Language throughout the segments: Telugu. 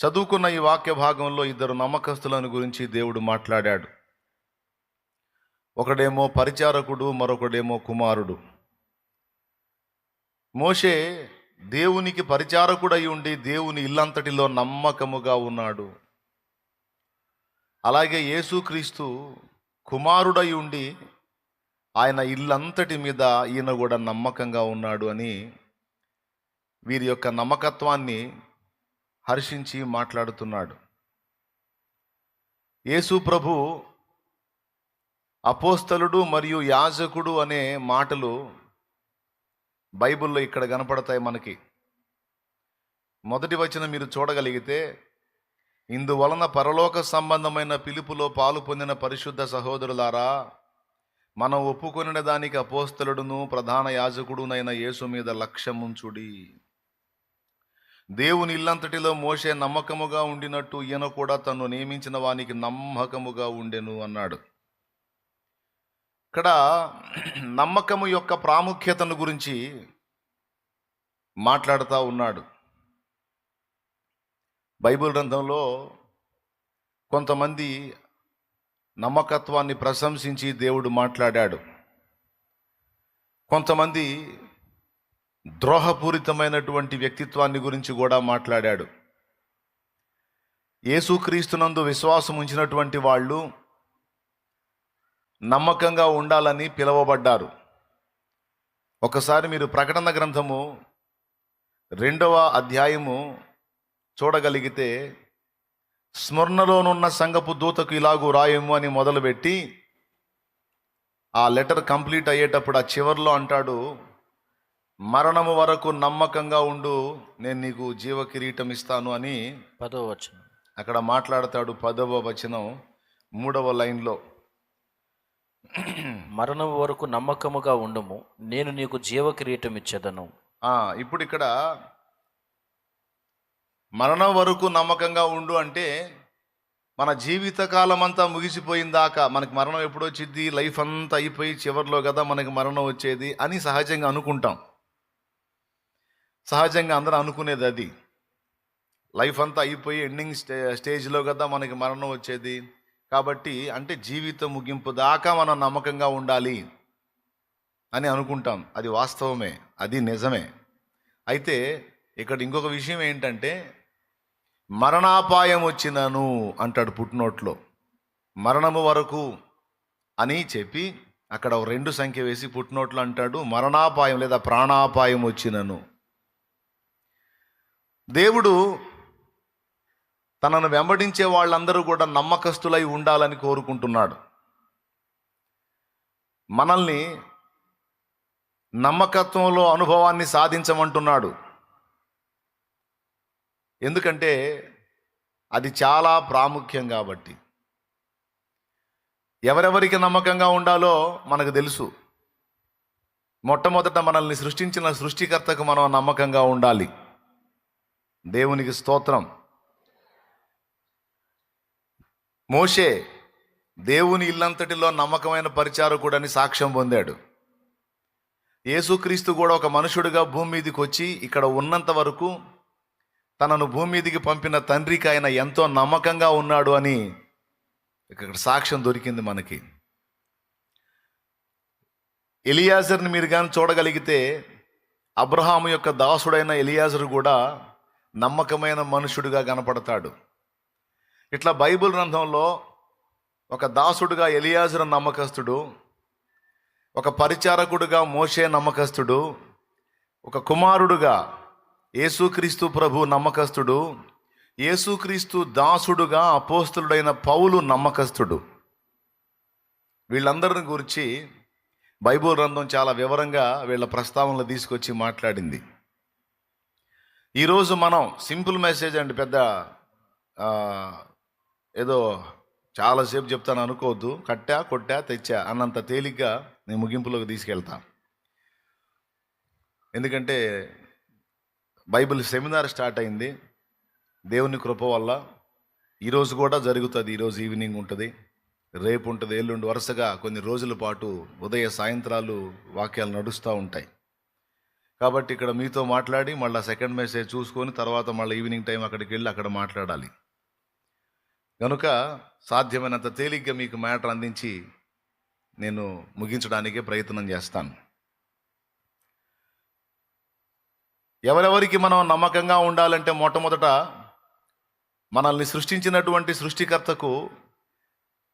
చదువుకున్న ఈ వాక్య భాగంలో ఇద్దరు నమ్మకస్తులను గురించి దేవుడు మాట్లాడాడు. ఒకడేమో పరిచారకుడు మరొకడేమో కుమారుడు. మోషే దేవునికి పరిచారకుడై ఉండి దేవుని ఇల్లంతటిలో నమ్మకముగా ఉన్నాడు. అలాగే యేసుక్రీస్తు కుమారుడై ఉండి ఆయన ఇల్లంతటి మీద ఈయన కూడా నమ్మకంగా ఉన్నాడు అని వీరి యొక్క నమ్మకత్వాన్ని హర్షించి మాట్లాడుతున్నాడు. యేసు ప్రభు అపోస్తలుడు మరియు యాజకుడు అనే మాటలు బైబిల్లో ఇక్కడ కనపడతాయి మనకి. మొదటి వచ్చిన మీరు చూడగలిగితే ఇందువలన పరలోక సంబంధమైన పిలుపులో పాలు పొందిన పరిశుద్ధ సహోదరులారా మనం ఒప్పుకొనిన దానికి అపోస్తలుడును ప్రధాన యాజకుడునైన యేసు మీద లక్ష్యముంచుడి. దేవుని ఇల్లంతటిలో మోసే నమ్మకముగా ఉండినట్టు ఈయన కూడా తను నియమించిన వానికి నమ్మకముగా ఉండెను అన్నాడు. ఇక్కడ నమ్మకము యొక్క ప్రాముఖ్యతను గురించి మాట్లాడుతూ ఉన్నాడు. బైబిల్ గ్రంథంలో కొంతమంది నమ్మకత్వాన్ని ప్రశంసించి దేవుడు మాట్లాడాడు. కొంతమంది ద్రోహపూరితమైనటువంటి వ్యక్తిత్వాన్ని గురించి కూడా మాట్లాడాడు. యేసుక్రీస్తునందు విశ్వాసం ఉంచినటువంటి వాళ్ళు నమ్మకంగా ఉండాలని పిలువబడ్డారు. ఒకసారి మీరు ప్రకటన గ్రంథము రెండవ అధ్యాయము చూడగలిగితే స్మరణలోనున్న సంగపు దూతకు ఇలాగూ రాయము అని మొదలుపెట్టి ఆ లెటర్ కంప్లీట్ అయ్యేటప్పుడు ఆ చివర్లో అంటాడు మరణము వరకు నమ్మకంగా ఉండు నేను నీకు జీవ కిరీటం ఇస్తాను అని పదో వచనం. అక్కడ మాట్లాడతాడు పదవ వచనం మూడవ లైన్లో. మరణం వరకు నమ్మకముగా ఉండుము నేను నీకు జీవ కిరీటం ఇచ్చేదను. ఇప్పుడు ఇక్కడ మరణం వరకు నమ్మకంగా ఉండు అంటే మన జీవితకాలం అంతా ముగిసిపోయిన దాకా మనకి మరణం ఎప్పుడు వచ్చింది లైఫ్ అంతా అయిపోయి చివరిలో కదా మనకి మరణం వచ్చేది అని సహజంగా అనుకుంటాం. సహజంగా అందరూ అనుకునేది అది. లైఫ్ అంతా అయిపోయి ఎండింగ్ స్టే స్టేజ్లో కదా మనకి మరణం వచ్చేది. కాబట్టి అంటే జీవితం ముగింపు దాకా మనం నమ్మకంగా ఉండాలి అని అనుకుంటాం. అది వాస్తవమే అది నిజమే. అయితే ఇక్కడ ఇంకొక విషయం ఏంటంటే మరణాపాయం వచ్చినను అంటాడు పుట్టినోట్లో మరణము వరకు అని చెప్పి అక్కడ ఒక రెండు సంఖ్య వేసి పుట్టినోట్లు అంటాడు మరణాపాయం లేదా ప్రాణాపాయం వచ్చినను దేవుడు తనను వెంబడించే వాళ్ళందరూ కూడా నమ్మకస్తులై ఉండాలని కోరుకుంటున్నాడు. మనల్ని నమ్మకత్వంలో అనుభవాన్ని సాధించమంటున్నాడు. ఎందుకంటే అది చాలా ప్రాముఖ్యం కాబట్టి. ఎవరెవరికి నమ్మకంగా ఉండాలో మనకు తెలుసు. మొట్టమొదట మనల్ని సృష్టించిన సృష్టికర్తకు మనం నమ్మకంగా ఉండాలి. దేవునికి స్తోత్రం. మోషే దేవుని ఇల్లంతటిలో నమ్మకమైన పరిచారకుడని సాక్ష్యం పొందాడు. యేసుక్రీస్తు కూడా ఒక మనుషుడిగా భూమి మీదకి వచ్చి ఇక్కడ ఉన్నంత వరకు తనను భూమి మీదకి పంపిన తండ్రికి ఆయన ఎంతో నమ్మకంగా ఉన్నాడు అని ఇక్కడ సాక్ష్యం దొరికింది మనకి. ఎలియాజర్ని మీరు కానీ చూడగలిగితే అబ్రహాము యొక్క దాసుడైన ఎలియాజరు కూడా నమ్మకమైన మనుషుడిగా కనపడతాడు. ఇట్లా బైబిల్ గ్రంథంలో ఒక దాసుడుగా ఎలియాజరు నమ్మకస్తుడు ఒక పరిచారకుడుగా మోషే నమ్మకస్తుడు ఒక కుమారుడుగా యేసుక్రీస్తు ప్రభు నమ్మకస్తుడు యేసుక్రీస్తు దాసుడుగా అపోస్తులుడైన పౌలు నమ్మకస్తుడు. వీళ్ళందరిని గురించి బైబిల్ గ్రంథం చాలా వివరంగా వీళ్ళ ప్రస్తావనలు తీసుకొచ్చి మాట్లాడింది. ఈరోజు మనం సింపుల్ మెసేజ్ అండి పెద్ద ఏదో చాలాసేపు చెప్తాను అనుకోవద్దు. కట్టా కొట్టా తెచ్చా అన్నంత తేలిగ్గా నేను ముగింపులోకి తీసుకెళ్తా. ఎందుకంటే బైబిల్ సెమినార్ స్టార్ట్ అయింది. దేవుని కృప వల్ల ఈరోజు కూడా జరుగుతుంది ఈరోజు ఈవినింగ్ ఉంటుంది. రేపు ఉంటుంది ఎల్లుండి వరుసగా కొన్ని రోజుల పాటు ఉదయ సాయంత్రాలు వాక్యాలు నడుస్తూ ఉంటాయి. కాబట్టి ఇక్కడ మీతో మాట్లాడి మళ్ళీ సెకండ్ మెసేజ్ చూసుకొని తర్వాత మళ్ళీ ఈవినింగ్ టైం అక్కడికి వెళ్ళి అక్కడ మాట్లాడాలి. కనుక సాధ్యమైనంత తేలిగ్గా మీకు మ్యాటర్ అందించి నేను ముగించడానికే ప్రయత్నం చేస్తాను. ఎవరెవరికి మనం నమ్మకంగా ఉండాలంటే మొట్టమొదట మనల్ని సృష్టించినటువంటి సృష్టికర్తకు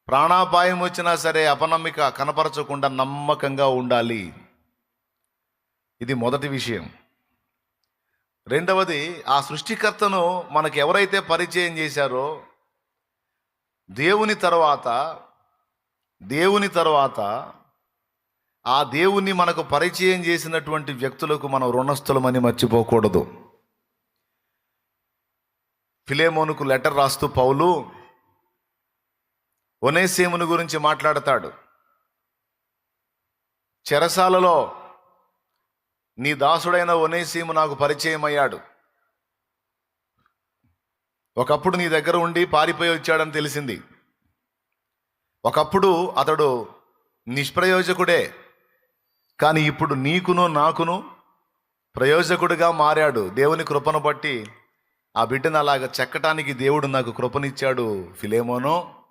ప్రాణాపాయం వచ్చినా సరే అపనమ్మిక కనపరచకుండా నమ్మకంగా ఉండాలి. ఇది మొదటి విషయం. రెండవది ఆ సృష్టికర్తను మనకు ఎవరైతే పరిచయం చేశారో దేవుని తర్వాత దేవుని తర్వాత ఆ దేవుణ్ణి మనకు పరిచయం చేసినటువంటి వ్యక్తులకు మనం రుణస్థులమని మర్చిపోకూడదు. ఫిలేమోనుకు లెటర్ రాస్తూ పౌలు ఒనేసేముని గురించి మాట్లాడతాడు. చెరసాలలో నీ దాసుడైన ఒనేసీము నాకు పరిచయం అయ్యాడు ఒకప్పుడు నీ దగ్గర ఉండి పారిపోయి వచ్చాడని తెలిసింది. ఒకప్పుడు అతడు నిష్ప్రయోజకుడే కానీ ఇప్పుడు నీకును నాకును ప్రయోజకుడిగా మారాడు. దేవుని కృపను బట్టి ఆ బిడ్డను అలాగ చెక్కటానికి దేవుడు నాకు కృపనిచ్చాడు ఫిలేమోను.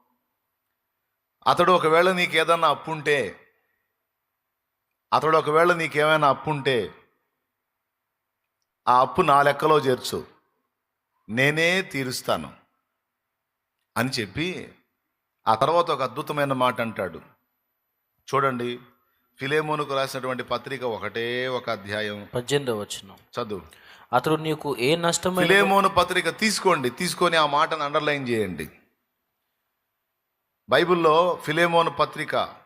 అతడు ఒకవేళ నీకేదన్నా అప్పుంటే అతడు ఒకవేళ నీకేమైనా అప్పుంటే ఆ అప్పు నా లెక్కలో చేర్చు. నేనే తీరుస్తాను అని చెప్పి ఆ తర్వాత ఒక అద్భుతమైన మాట అంటాడు. చూడండి ఫిలేమోనుకు రాసినటువంటి పత్రిక ఒకటే ఒక అధ్యాయం. పద్దెనిమిదవ వచనం. చదువు. అతడు నీకు ఏ నష్టమైన ఫిలేమోను పత్రిక తీసుకోండి తీసుకొని ఆ మాటను అండర్లైన్ చేయండి. బైబిల్లో ఫిలేమోను పత్రిక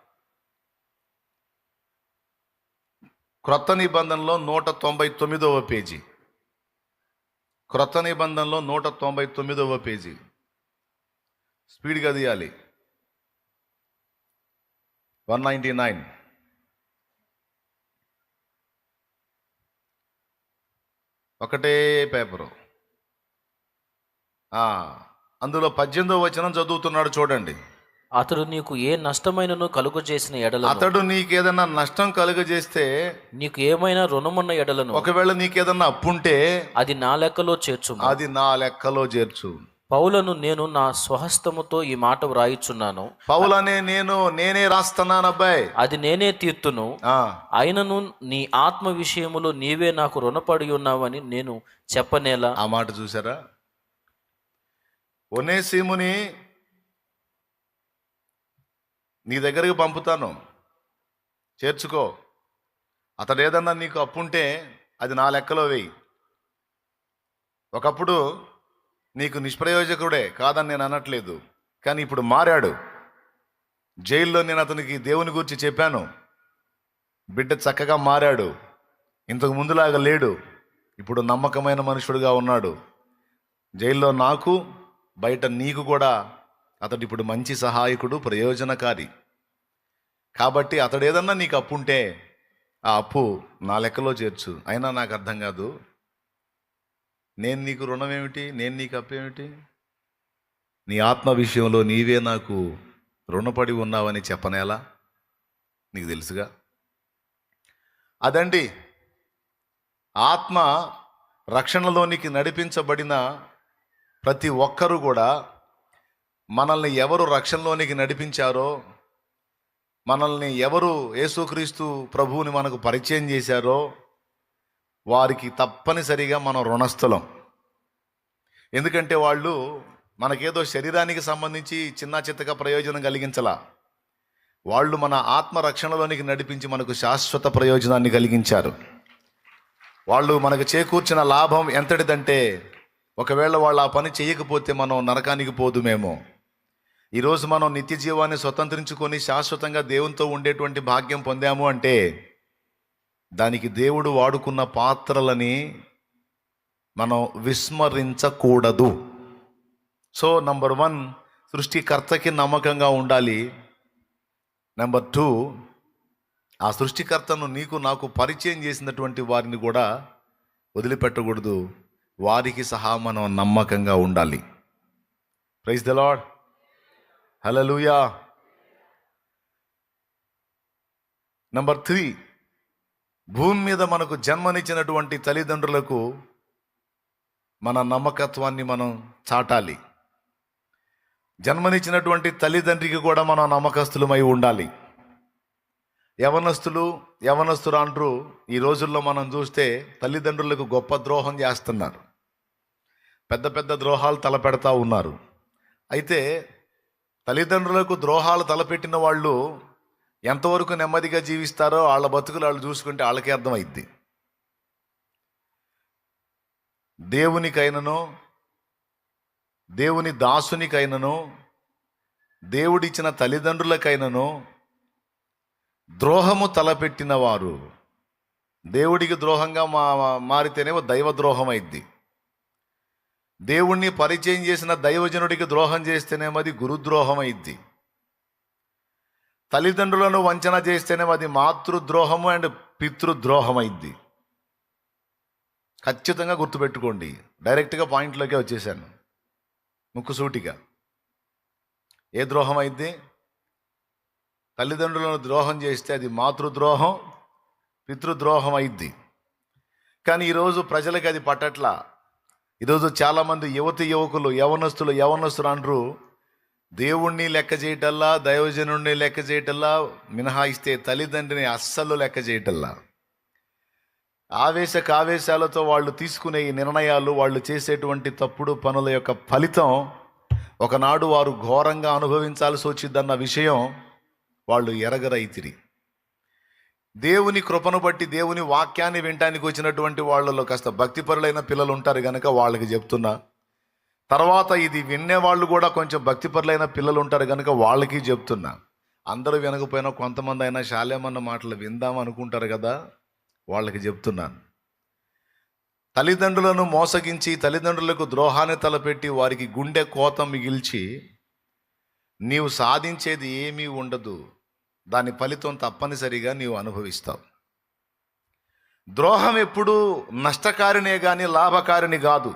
క్రొత్త నిబంధనలో నూట తొంభై తొమ్మిదవ పేజీ. క్రొత్త నిబంధనలో నూట తొంభై తొమ్మిదవ పేజీ. స్పీడ్గా తీయాలి వన్ నైంటీ నైన్. ఒకటే పేపరు. అందులో పద్దెనిమిదవ వచనం చదువుతున్నాడు చూడండి. అతడు నీకు ఏ నష్టమైనను కలుగు చేసిన ఎడలను? అతడు నీకేదన్నా నష్టం కలుగజేస్తే నీకు ఏమైనా రుణమున్న ఎడలను? ఒకవేళ నీకేదన్నా అప్పుంటే అది నా లెక్కలో చేర్చుము. అది నా లెక్కలో చేర్చు. పౌలను నేను నా స్వహస్తముతో ఈ మాట వ్రాయిచున్నాను. పౌలనే నేను నేనే రాస్తున్నాను అబ్బాయి. అది నేనే తీర్తును. అయినను నీ ఆత్మ విషయములో నీవే నాకు రుణపడి ఉన్నావని నేను చెప్పనేలా? ఆ మాట చూసారా ఒనేసీముని నీ దగ్గరికి పంపుతాను. చేర్చుకో. అతడు ఏదన్నా నీకు అప్పుంటే అది నా లెక్కలో వేయి. ఒకప్పుడు నీకు నిష్ప్రయోజకుడే కాదని నేను అనట్లేదు కానీ ఇప్పుడు మారాడు. జైల్లో నేను అతనికి దేవుని గురించి చెప్పాను. బిడ్డ చక్కగా మారాడు. ఇంతకు ముందులాగా లేడు. ఇప్పుడు నమ్మకమైన మనుషుడుగా ఉన్నాడు. జైల్లో నాకు బయట నీకు కూడా అతడు ఇప్పుడు మంచి సహాయకుడు ప్రయోజనకారి. కాబట్టి అతడు ఏదన్నా నీకు అప్పు ఉంటే ఆ అప్పు నా లెక్కలో చేర్చు. అయినా నాకు అర్థం కాదు. నేను నీకు రుణం ఏమిటి? నేను నీకు అప్పు ఏమిటి? నీ ఆత్మ విషయంలో నీవే నాకు రుణపడి ఉన్నావని చెప్పనేలా నీకు తెలుసుగా? అదండి. ఆత్మ రక్షణలోనికి నడిపించబడిన ప్రతి ఒక్కరూ కూడా మనల్ని ఎవరు రక్షణలోనికి నడిపించారో మనల్ని ఎవరు యేసుక్రీస్తు ప్రభువుని మనకు పరిచయం చేశారో వారికి తప్పనిసరిగా మనం రుణస్థలం. ఎందుకంటే వాళ్ళు మనకేదో శరీరానికి సంబంధించి చిన్న చిత్తగా ప్రయోజనం కలిగించలా. వాళ్ళు మన ఆత్మ రక్షణలోనికి నడిపించి మనకు శాశ్వత ప్రయోజనాన్ని కలిగించారు. వాళ్ళు మనకు చేకూర్చిన లాభం ఎంతటిదంటే ఒకవేళ వాళ్ళు ఆ పని చేయకపోతే మనం నరకానికి పోదుమేమో. ఈరోజు మనం నిత్య జీవాన్ని స్వతంత్రించుకొని శాశ్వతంగా దేవునితో ఉండేటువంటి భాగ్యం పొందాము అంటే దానికి దేవుడు వాడుకున్న పాత్రలని మనం విస్మరించకూడదు. సో నంబర్ వన్ సృష్టికర్తకి నమ్మకంగా ఉండాలి. నెంబర్ టూ ఆ సృష్టికర్తను నీకు నాకు పరిచయం చేసినటువంటి వారిని కూడా వదిలిపెట్టకూడదు. వారికి సహా మనం నమ్మకంగా ఉండాలి. Praise the Lord hallelujah number three భూమి మీద మనకు జన్మనిచ్చినటువంటి తల్లిదండ్రులకు మన నమ్మకత్వాన్ని మనం చాటాలి. జన్మనిచ్చినటువంటి తల్లిదండ్రికి కూడా మనం నమ్మకస్తులమై ఉండాలి. యవనస్తులు యవనస్తులు అంటారు ఈ రోజుల్లో మనం చూస్తే తల్లిదండ్రులకు గొప్ప ద్రోహం చేస్తున్నారు. పెద్ద పెద్ద ద్రోహాలు తలపెడతా ఉన్నారు. అయితే తల్లిదండ్రులకు ద్రోహాలు తలపెట్టిన వాళ్ళు ఎంతవరకు నెమ్మదిగా జీవిస్తారో వాళ్ళ బతుకులు వాళ్ళు చూసుకుంటే వాళ్ళకే అర్థమైద్ది. దేవునికైనను దేవుని దాసునికైనను దేవుడిచ్చిన తల్లిదండ్రులకైనను ద్రోహము తలపెట్టిన వారు దేవుడికి ద్రోహంగా మా మారితేనేమో దైవ ద్రోహం అయింది దేవుణ్ణి పరిచయం చేసిన దైవజనుడికి ద్రోహం చేస్తేనేమో అది గురుద్రోహం అయింది తల్లిదండ్రులను వంచన చేస్తేనేమో అది మాతృద్రోహము అండ్ పితృద్రోహం అయింది ఖచ్చితంగా గుర్తుపెట్టుకోండి. డైరెక్ట్గా పాయింట్లోకే వచ్చేసాను. ముక్కుసూటిగా. ఏ ద్రోహం అయింది తల్లిదండ్రులను ద్రోహం చేస్తే అది మాతృద్రోహం పితృద్రోహం అయింది కానీ ఈరోజు ప్రజలకి అది పట్టట్ల. ఈరోజు చాలామంది యువతి యువకులు యవనస్తులు యవనస్తులు అంటారు దేవుణ్ణి లెక్క చేయటల్లా దైవజనుణ్ణి లెక్క చేయటల్లా మినహాయిస్తే తల్లిదండ్రిని అస్సలు లెక్క చేయటల్లా. ఆవేశ కావేశాలతో వాళ్ళు తీసుకునే ఈ నిర్ణయాలు వాళ్ళు చేసేటువంటి తప్పుడు పనుల యొక్క ఫలితం ఒకనాడు వారు ఘోరంగా అనుభవించాల్సి వచ్చిందన్న విషయం వాళ్ళు ఎరగరైతిరి దేవుని కృపను బట్టి దేవుని వాక్యాన్ని వినటానికి వచ్చినటువంటి వాళ్ళలో కాస్త భక్తిపరులైన పిల్లలు ఉంటారు కనుక వాళ్ళకి చెప్తున్నా. తర్వాత ఇది వినే వాళ్ళు కూడా కొంచెం భక్తిపరులైన పిల్లలు ఉంటారు కనుక వాళ్ళకి చెప్తున్నా. అందరూ వినకపోయినా కొంతమంది అయినా శాలేమన్న మాటలు విందాం అనుకుంటారు కదా వాళ్ళకి చెప్తున్నాను తల్లిదండ్రులను మోసగించి తల్లిదండ్రులకు ద్రోహాన్ని తలపెట్టి వారికి గుండె కోత మిగిల్చి నీవు సాధించేది ఏమీ ఉండదు. దాని ఫలితం తప్పనిసరిగా నీవు అనుభవిస్తావు. ద్రోహం ఎప్పుడు నష్టకారినే కానీ లాభకారిని కాదు.